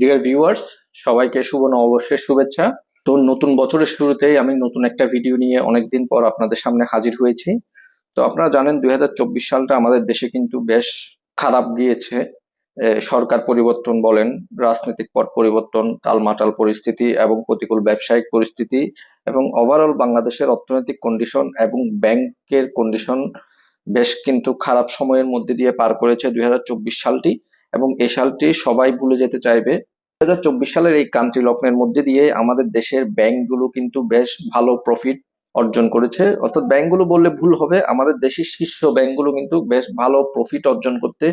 Dear viewers সবাইকে শুভ নববর্ষের শুভেচ্ছা। তো নতুন বছরের শুরুতেই আমি নতুন একটা ভিডিও নিয়ে অনেকদিন পর আপনাদের সামনে হাজির হয়েছি। তো আপনারা জানেন, দুই হাজার চব্বিশ সালটা আমাদের দেশে কিন্তু বেশ খারাপ গিয়েছে। সরকার পরিবর্তন বলেন, রাজনৈতিক পট পরিবর্তন টালমাটাল পরিস্থিতি এবং প্রতিকূল ব্যবসায়িক পরিস্থিতি এবং ওভারঅল বাংলাদেশের অর্থনৈতিক কন্ডিশন এবং ব্যাংকের কন্ডিশন বেশ কিন্তু খারাপ সময়ের মধ্যে দিয়ে পার করেছে দুই হাজার চব্বিশ সালটি। এবং এই সালটি সবাই ভুলে যেতে চাইবে দু হাজার চব্বিশ সালের এই কান্ট্রি লগ্নের মধ্যে দিয়ে আমাদের দেশের ব্যাংকগুলো কিন্তু বেশ ভালো প্রফিট অর্জন করেছে। অর্থাৎ ব্যাংকগুলো বললে ভুল হবে, আমাদের দেশের শীর্ষ ব্যাংকগুলো কিন্তু বেশ ভালো প্রফিট অর্জন করতে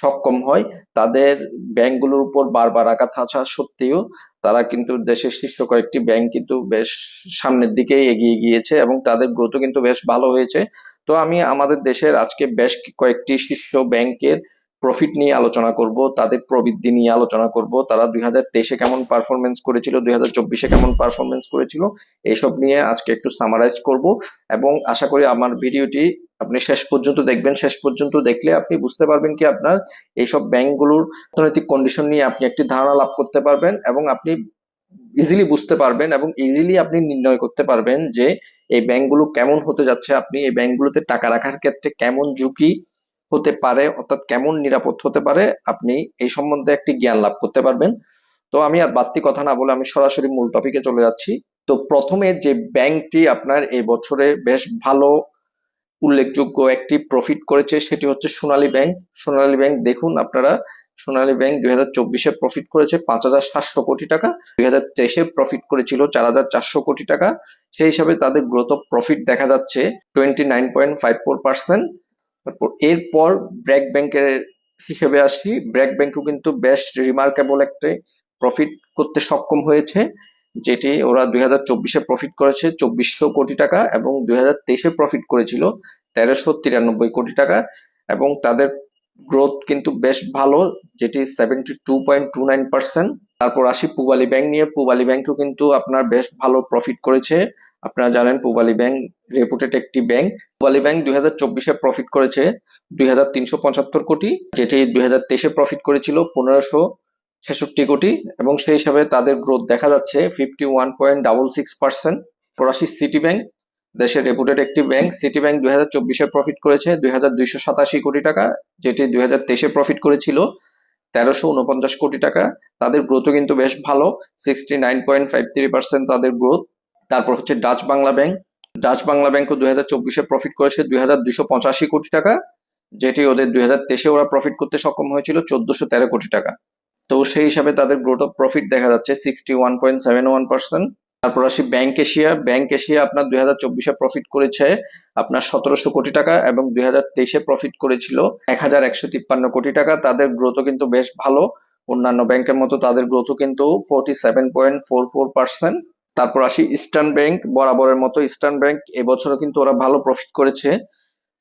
সক্ষম হয়। তাদের ব্যাংকগুলোর উপর বারবার আঘাত থাকা সত্ত্বেও তারা কিন্তু দেশের শীর্ষ কয়েকটি ব্যাংক কিন্তু বেশ সামনের দিকেই এগিয়ে গিয়েছে এবং তাদের গ্রোথও কিন্তু বেশ ভালো হয়েছে। তো আমি আমাদের দেশের আজকে বেশ কয়েকটি শীর্ষ ব্যাংকের প্রফিট নিয়ে আলোচনা করব, তাদের প্রবৃদ্ধি নিয়ে আলোচনা করব, তারা দুই হাজার তেইশে কেমন পারফরমেন্স করেছিল, দুই হাজার চব্বিশে কেমন পারফরমেন্স করেছিল, এইসব নিয়ে আজকে একটু সামারাইজ করব এবং আশা করি আমার ভিডিওটি আপনি শেষ পর্যন্ত দেখবেন। শেষ পর্যন্ত দেখলে আপনি বুঝতে পারবেন কি আপনার এইসব ব্যাংকগুলোর অর্থনৈতিক কন্ডিশন নিয়ে আপনি একটি ধারণা লাভ করতে পারবেন এবং আপনি ইজিলি বুঝতে পারবেন এবং ইজিলি আপনি নির্ণয় করতে পারবেন যে এই ব্যাংকগুলো কেমন হতে যাচ্ছে, আপনি এই ব্যাংকগুলোতে টাকা রাখার ক্ষেত্রে কেমন ঝুঁকি হতে পারে, অর্থাৎ কেমন নিরাপদ হতে পারে, আপনি এই সম্বন্ধে একটি জ্ঞান লাভ করতে পারবেন। তো আমি আর বাড়তি কথা না বলে আমি সরাসরি মূল টপিকে চলে যাচ্ছি। তো প্রথমে যে ব্যাংকটি আপনার এই বছরে বেশ ভালো, উল্লেখযোগ্য একটি প্রফিট করেছে, সেটি হচ্ছে সোনালী ব্যাংক। সোনালী ব্যাংক দেখুন আপনারা, সোনালী ব্যাংক দুই হাজার চব্বিশে প্রফিট করেছে পাঁচ হাজার সাতশো কোটি টাকা, দুই হাজার তেইশে প্রফিট করেছিল চার হাজার চারশো কোটি টাকা। সেই হিসাবে তাদের গ্রোথ অফ প্রফিট দেখা যাচ্ছে twenty nine point five four percent তারপর এরপর ব্র্যাক ব্যাংকের হিসেবে আসি। ব্র্যাক ব্যাংকও কিন্তু বেশ রিমার্কেবল একটা প্রফিট করতে সক্ষম হয়েছে, যেটি ওরা দুই হাজার চব্বিশে প্রফিট করেছে চব্বিশশো কোটি টাকা এবং দুই হাজার তেইশে প্রফিট করেছিল তেরোশো তিরানব্বই কোটি টাকা এবং তাদের গ্রোথ কিন্তু বেশ ভালো, যেটি seventy two point two nine percent তারপর আসি পুবালি ব্যাংক নিয়ে। পুবালি ব্যাংকও কিন্তু আপনার বেশ ভালো প্রফিট করেছে। আপনারা জানেন পুবালি ব্যাংক রেপুটেড একটি ব্যাংক। পুবালি ব্যাংক দুই হাজার চব্বিশে প্রফিট করেছে দুই হাজার তিনশো পঁচাত্তর কোটি, যেটি দুই হাজার তেইশে প্রফিট করেছিল পনেরোশো ছেষট্টি কোটি এবং সেই হিসাবে তাদের গ্রোথ দেখা যাচ্ছে fifty one point double six percent আসি সিটি ব্যাংক দেশের রেপুটেড একটি ব্যাংক। সিটি ব্যাংক দুই হাজার চব্বিশে প্রফিট করেছে দুই হাজার দুইশো সাতাশি কোটি টাকা, যেটি দুই হাজার তেইশে প্রফিট করেছিল। তেরোশো উনপঞ্চাশ কোটি টাকা। তাদের গ্রোথও কিন্তু বেশ ভালো sixty nine point five three percent তাদের গ্রোথ তারপর হচ্ছে Dutch Bangla bank Dutch Bangla ব্যাংকও দুই হাজার চব্বিশে প্রফিট করেছে দুই হাজার দুশো পঁচাশি কোটি টাকা, যেটি ওদের দুই হাজার তেইশে ওরা প্রফিট করতে সক্ষম হয়েছিল চোদ্দশো তেরো কোটি টাকা। তো সেই হিসাবে তাদের গ্রোথ অফ প্রফিট দেখা যাচ্ছে sixty one point seven one percent তারপর আসি ব্যাংক এশিয়া ব্যাংক এশিয়া আপনার দুই হাজার চব্বিশে প্রফিট করেছে আপনার সতেরোশো কোটি টাকা এবং দুই হাজার তেইশে প্রফিট করেছিল এক হাজার একশো তিপ্পান্ন কোটি টাকা। তাদের গ্রোথও কিন্তু বেশ ভালো। অন্যান্য ব্যাংকের মতো তাদের গ্রোথও কিন্তু forty seven point four four percent তারপর আসি ইস্টার্ন ব্যাংক বরাবরের মতো ইস্টার্ন ব্যাংক এবছরও কিন্তু ওরা ভালো প্রফিট করেছে।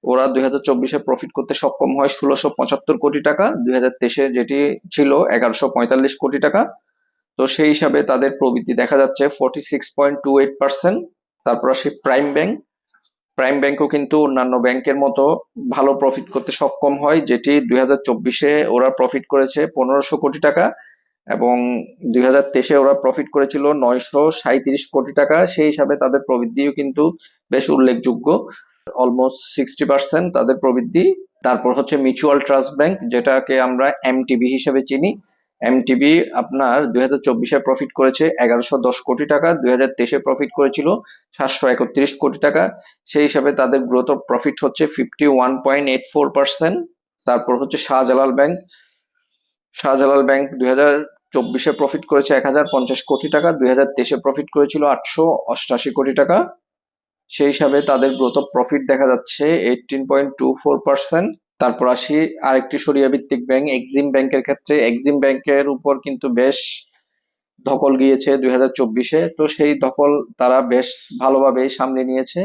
ওরা দুই হাজার চব্বিশে প্রফিট করতে সক্ষম হয় ষোলোশো পঁচাত্তর কোটি টাকা। দুই হাজার তেইশে যেটি ছিল এগারোশো পঁয়তাল্লিশ কোটি টাকা। তো সেই হিসাবে তাদের প্রবৃদ্ধি দেখা যাচ্ছে forty six point two eight percent তারপর আসি প্রাইম ব্যাংক প্রাইম ব্যাংকও কিন্তু অন্যান্য ব্যাংকের মতো ভালো প্রফিট করতে সক্ষম হয়, যেটি দুই হাজার চব্বিশে ওরা প্রফিট করেছে পনেরোশো কোটি টাকা এবং দুই হাজার তেইশে ওরা প্রফিট করেছিল নয়শো সাঁত্রিশ কোটি টাকা। সেই হিসাবে তাদের প্রবৃদ্ধিও কিন্তু বেশ উল্লেখযোগ্য অলমোস্ট সিক্সটি পার্সেন্ট তাদের প্রবৃদ্ধি তারপর হচ্ছে মিউচুয়াল ট্রাস্ট ব্যাংক যেটাকে আমরা এমটিবি হিসেবে চিনি। এমটিবি আপনার দুই হাজার চব্বিশে প্রফিট করেছে এগারোশো দশ কোটি টাকা, দুই হাজার তেইশে প্রফিট করেছিল সাতশো একত্রিশ কোটি টাকা। সেই হিসাবে তাদের গ্রোথ অফ প্রফিট হচ্ছে fifty one point eight four percent তারপর হচ্ছে শাহজালাল ব্যাংক শাহজালাল ব্যাংক দুই হাজার চব্বিশে প্রফিট করেছে এক হাজার পঞ্চাশ কোটি টাকা, দুই হাজার তেইশে প্রফিট করেছিল আটশো অষ্টাশি কোটি টাকা। সেই হিসাবে তাদের গ্রোথ অফ প্রফিট দেখা যাচ্ছে eighteen point two four percent তারপর আসি, আরেকটি সরিয়া ভিত্তিক ব্যাংক, এক্সিম ব্যাংকের ক্ষেত্রে, এক্সিম ব্যাংকের উপর কিন্তু বেশ ধকল গিয়েছে দুই তো সেই ধকল তারা বেশ ভালোভাবে সামলে নিয়েছে।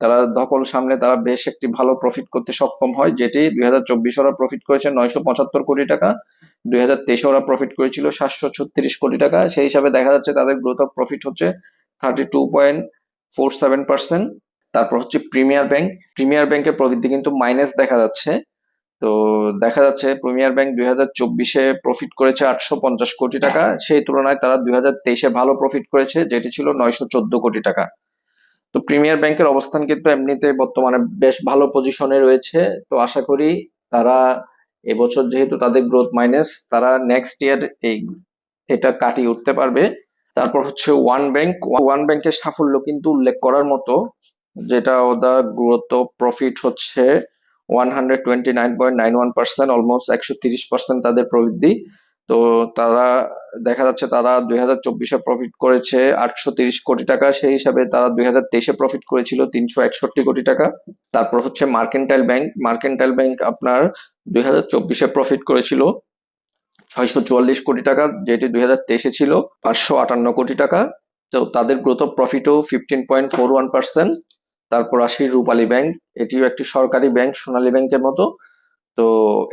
তারা ধকল সামনে তারা বেশ একটি ভালো প্রফিট করতে সক্ষম হয়, যেটি দুই হাজার চব্বিশ ওরা প্রফিট করেছে নয়শো পঁচাত্তর কোটি টাকা, দুই হাজার তেইশে ওরা প্রফিট করেছিল সাতশো ছত্রিশ কোটি টাকা। সেই হিসাবে দেখা যাচ্ছে তাদের গ্রোথ অফ প্রফিট হচ্ছে thirty two point four seven percent তারপর হচ্ছে প্রিমিয়ার ব্যাংক প্রিমিয়ার ব্যাংকের প্রবৃদ্ধি কিন্তু মাইনাস দেখা যাচ্ছে। তো দেখা যাচ্ছে প্রিমিয়ার ব্যাংক দুই হাজার চব্বিশে প্রফিট করেছে আটশো পঞ্চাশ কোটি টাকা। সেই তুলনায় তারা দুই হাজার তেইশে ভালো প্রফিট করেছে, যেটি ছিল নয়শো চোদ্দ কোটি টাকা। তো প্রিমিয়ার ব্যাংকের অবস্থান কিন্তু এমনিতে বর্তমানে বেশ ভালো পজিশনে রয়েছে। তো আশা করি তারা এবছর যেহেতু তাদের গ্রোথ মাইনাস তারা নেক্সট ইয়ার এই এটা কাটিয়ে উঠতে পারবে। তারপর হচ্ছে ওয়ান ব্যাংক ওয়ান ব্যাংকের সাফল্য কিন্তু উল্লেখ করার মতো যেটা ওদের গ্রোথ প্রফিট হচ্ছে one hundred twenty nine point nine one percent almost একশো তিরিশ পার্সেন্ট তাদের প্রবৃদ্ধি। তো তারা, দেখা যাচ্ছে তারা দুই হাজার চব্বিশে প্রফিট করেছে আটশো তিরিশ কোটি টাকা, সেই হিসাবে তারা দুই হাজার তেইশে প্রফিট করেছিল তিনশো একষট্টি কোটি টাকা। তারপর হচ্ছে মার্কেন্টাইল ব্যাংক মার্কেন্টাইল ব্যাংক আপনার দুই হাজার চব্বিশে প্রফিট করেছিল ছয়শো চুয়াল্লিশ কোটি টাকা, যেটি দুই হাজার তেইশে ছিল পাঁচশো আটান্ন কোটি টাকা। তো তাদের growth of প্রফিটও fifteen point four one percent তারপর আসি রূপালী ব্যাংক। এটিও একটি সরকারি ব্যাংক, সোনালী ব্যাংকের মতো। তো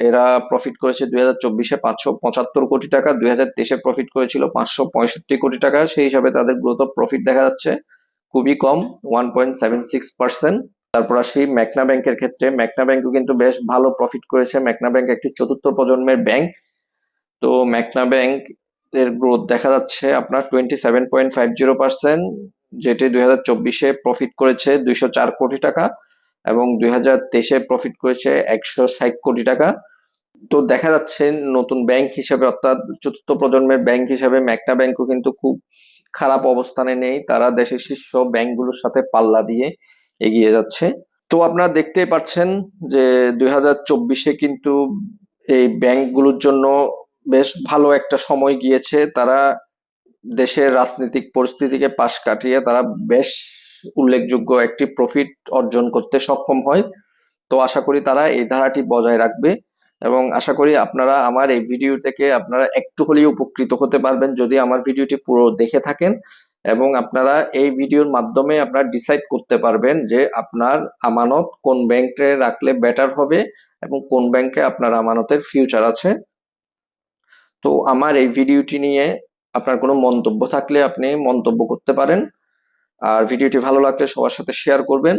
এরা প্রফিট করেছে দুই হাজার চব্বিশে পাঁচশো পঁচাত্তর কোটি টাকা, দুই হাজার তেইশে প্রফিট করেছিল পাঁচশো পঁয়ষট্টি কোটি টাকা। সেই হিসাবে তাদের গ্রোথ অফ প্রফিট দেখা যাচ্ছে। খুবই কম one point seven six percent তারপর আসি ম্যাকনা ব্যাংকের ক্ষেত্রে। ম্যাকনা ব্যাংকও কিন্তু বেশ ভালো প্রফিট করেছে। ম্যাকনা ব্যাংক একটি চতুর্থ প্রজন্মের ব্যাংক। তো ম্যাকনা ব্যাংক এর গ্রোথ দেখা যাচ্ছে আপনার twenty seven point five zero percent যেটি দুই হাজার চব্বিশে প্রফিট করেছে দুইশো চার কোটি টাকা এবং দুই হাজার তেইশে প্রফিট করেছে একশো ষাট কোটি টাকা। তো দেখা যাচ্ছে নতুন ব্যাংক হিসেবে অর্থাৎ চতুর্থ প্রজন্মের ব্যাংক হিসেবে ম্যাকনা ব্যাংকও কিন্তু খুব খারাপ অবস্থানে নেই। তারা দেশের শীর্ষ ব্যাংকগুলোর সাথে পাল্লা দিয়ে এগিয়ে যাচ্ছে। তো আপনারা দেখতেই পাচ্ছেন যে দুই হাজার চব্বিশে কিন্তু এই ব্যাংকগুলোর জন্য বেশ ভালো একটা সময় গিয়েছে। তারা দেশের রাজনৈতিক পরিস্থিতিকে পাশ কাটিয়ে তারা বেশ উল্লেখযোগ্য একটি প্রফিট অর্জন করতে সক্ষম হয়। তো আশা করি তারা এই ধারাটি বজায় রাখবে এবং আশা করি আপনারা আমার এই ভিডিও থেকে আপনারা একটু হলেও উপকৃত হতে পারবেন যদি আমার ভিডিওটি পুরো দেখে থাকেন এবং আপনারা এই ভিডিওর মাধ্যমে আপনারা ডিসাইড করতে পারবেন যে আপনার আমানত কোন ব্যাংকে রাখলে বেটার হবে এবং কোন ব্যাংকে আপনার আমানতের ফিউচার আছে। তো আমার এই ভিডিওটি নিয়ে আপনার কোনো মন্তব্য থাকলে আপনি মন্তব্য করতে পারেন। আর ভিডিওটি ভালো লাগলে সবার সাথে শেয়ার করবেন।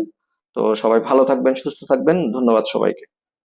তো সবাই ভালো থাকবেন, সুস্থ থাকবেন। ধন্যবাদ সবাইকে।